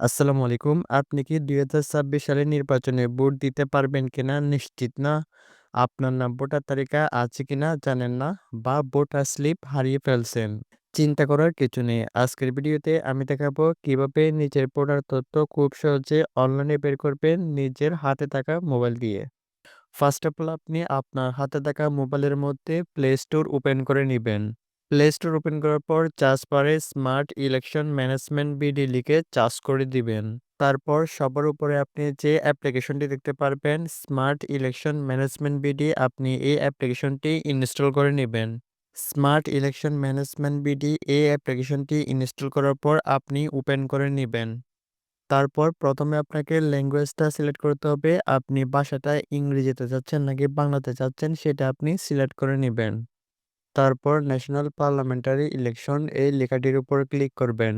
আসসালামু আলাইকুম। আপনি কি ২০২৬ সালের নির্বাচনে ভোট দিতে পারবেন কিনা নিশ্চিত না? আপনার নাম ভোটার তালিকায় আছে কিনা জানেন না বা ভোটার স্লিপ হারিয়ে ফেলছেন। চিন্তা করার কিছু নেই। আজকের ভিডিওতে আমি দেখাবো কীভাবে নিজের ভোটার তথ্য খুব সহজে অনলাইনে বের করবেন নিজের হাতে থাকা মোবাইল দিয়ে। ফার্স্ট অফ অল, আপনি আপনার হাতে থাকা মোবাইলের মধ্যে প্লে স্টোর ওপেন করে নিবেন। প্লে স্টোর ওপেন করার পর চার্জ বারে smart election management B D লিখে চার্জ করে দিবেন। তারপর সবার উপরে আপনি যে অ্যাপ্লিকেশনটি দেখতে পারবেন স্মার্ট ইলেকশন ম্যানেজমেন্ট বিডি আপনি এই অ্যাপ্লিকেশনটি ইনস্টল করে নেবেন। স্মার্ট ইলেকশন ম্যানেজমেন্ট বিডি এই অ্যাপ্লিকেশনটি ইনস্টল করার পর আপনি ওপেন করে নেবেন। তারপর প্রথমে আপনাকে ল্যাঙ্গুয়েজটা সিলেক্ট করতে হবে। আপনি ভাষাটা ইংরেজিতে চাচ্ছেন নাকি বাংলাতে চাচ্ছেন সেটা আপনি সিলেক্ট করে নিবেন। তারপর ন্যাশনাল পার্লামেন্টারি ইলেকশন এই লেখাটির উপর ক্লিক করবেন।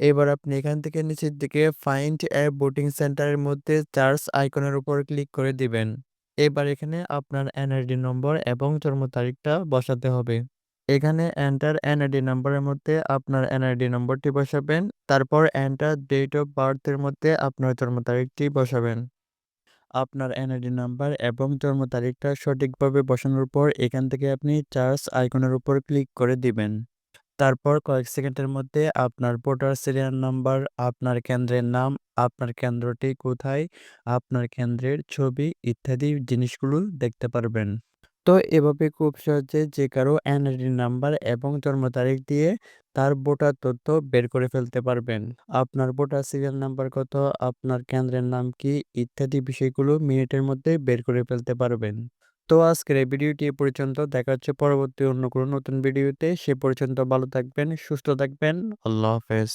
এবার আপনি এখান থেকে নিচের দিকে ফাইন্ড এ ভোটিং সেন্টারের মধ্যে চার্জ আইকনের উপর ক্লিক করে দিবেন। এবার এখানে আপনার এনআইডি নম্বর এবং জন্ম তারিখটা বসাতে হবে। এখানে এন্টার এনআইডি নম্বরের মধ্যে আপনার এনআইডি নম্বরটি বসাবেন। তারপর এন্টার ডেট অফ বার্থ এর মধ্যে আপনার জন্ম তারিখটি বসাবেন। আপনার এনআইডি নাম্বার এবং জন্ম তারিখটা সঠিকভাবে বসানোর পর এখান থেকে আপনি চার্জ আইকনের উপর ক্লিক করে দিবেন। তারপর কয়েক সেকেন্ডের মধ্যে আপনার ভোটার সিরিয়াল নাম্বার, আপনার কেন্দ্রের নাম, আপনার কেন্দ্রটি কোথায়, আপনার কেন্দ্রের ছবি ইত্যাদি জিনিসগুলো দেখতে পারবেন। তো এভাবে খুব সহজে যে কারও এনআইডি নাম্বার এবং জন্ম তারিখ দিয়ে তার ভোটার তথ্য বের করে ফেলতে পারবেন। আপনার ভোটার সিরিয়াল নাম্বার কত, আপনার কেন্দ্রের নাম কি ইত্যাদি বিষয়গুলো মিনিটের মধ্যে বের করে ফেলতে পারবেন। তো আজকের এই ভিডিওটি এ পর্যন্ত। দেখা হচ্ছে পরবর্তী অন্য কোনো নতুন ভিডিওতে। সে পর্যন্ত ভালো থাকবেন, সুস্থ থাকবেন। আল্লাহ হাফেজ।